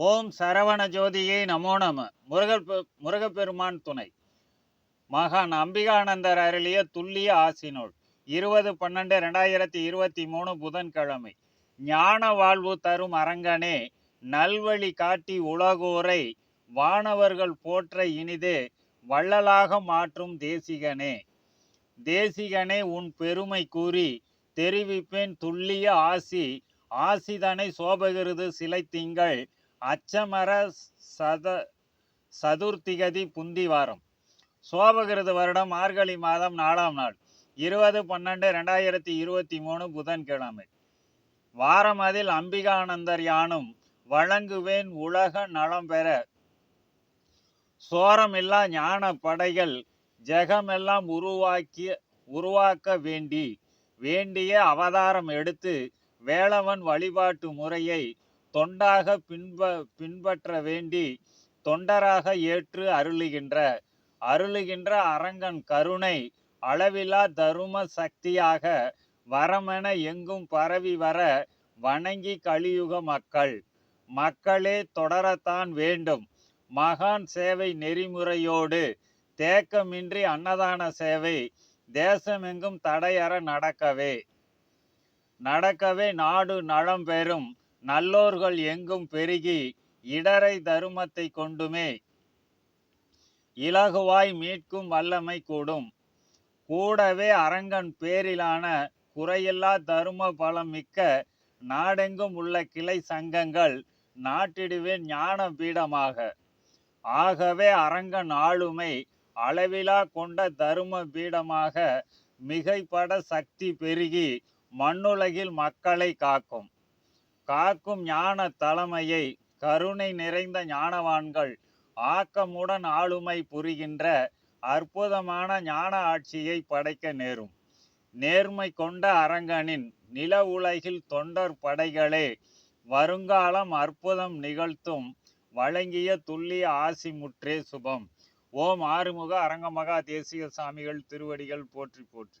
ஓம் சரவண ஜோதியை நமோ நம. முருகல் முருகப்பெருமான் துணை. மகான் அம்பிகானந்தர் அருளிய துல்லிய ஆசினோள் இருபது பன்னெண்டு ரெண்டாயிரத்தி இருபத்தி மூணு புதன்கிழமை. ஞான வாழ்வு தரும் அரங்கனே நல்வழி காட்டி உலகோரை வானவர்கள் போற்ற இனிது வள்ளலாக மாற்றும் தேசிகனே. தேசிகனே உன் பெருமை கூறி தெரிவிப்பேன் துல்லிய ஆசி. ஆசிதனை சோபகிருது சிலை திங்கள் அச்சமர சத சதுர்த்திகதி புந்திவாரம் சோபகிருத வருடம் மார்கழி மாதம் நாலாம் நாள். இருபது பன்னெண்டு ரெண்டாயிரத்தி இருபத்தி மூணு புதன்கிழமை. வாரம் அதில் அம்பிகானந்தர் யானும் வழங்குவேன் உலக நலம் பெற. சோரமில்லா ஞான படைகள் ஜெகமெல்லாம் உருவாக்கிய உருவாக்க வேண்டி வேண்டிய அவதாரம் எடுத்து வேளவன் வழிபாட்டு முறையை தொண்டாக பின்ப பின்பற்ற வேண்டி தொண்டராக ஏற்று அருளுகின்ற அருளுகின்ற அரங்கன் கருணை அளவிலா தரும சக்தியாக வரமென எங்கும் பரவி வர வணங்கி கலியுக மக்கள். மக்களே தொடரத்தான் வேண்டும். மகான் சேவை நெறிமுறையோடு தேக்கமின்றி அன்னதான சேவை தேசமெங்கும் தடையற நடக்கவே நடக்கவே நாடு நலம் பெறும். நல்லோர்கள் எங்கும் பெருகி இடரை தருமத்தை கொண்டுமே இலகுவாய் மீட்கும் வல்லமை கூடும். கூடவே அரங்கன் பேரிலான குறையில்லா தரும பலம் மிக்க நாடெங்கும் உள்ள கிளை சங்கங்கள் நாட்டிடுவேன் ஞான பீடமாக. ஆகவே அரங்கன் ஆளுமை அளவிலா கொண்ட தரும பீடமாக மிகைப்பட சக்தி பெருகி மண்ணுலகில் மக்களை காக்கும். காக்கும் ஞான தலைமையை கருணை நிறைந்த ஞானவான்கள் ஆக்கமுடன் ஆளுமை புரிகின்ற அற்புதமான ஞான ஆட்சியை படைக்க நேரும். நேர்மை கொண்ட அரங்கனின் நில உலகில் தொண்டர் படைகளே வருங்காலம் அற்புதம் நிகழ்த்தும் வழங்கிய துல்லிய ஆசி முற்றே சுபம். ஓம் ஆறுமுக அரங்கமகா தேசிய சாமிகள் திருவடிகள் போற்றி போற்றி.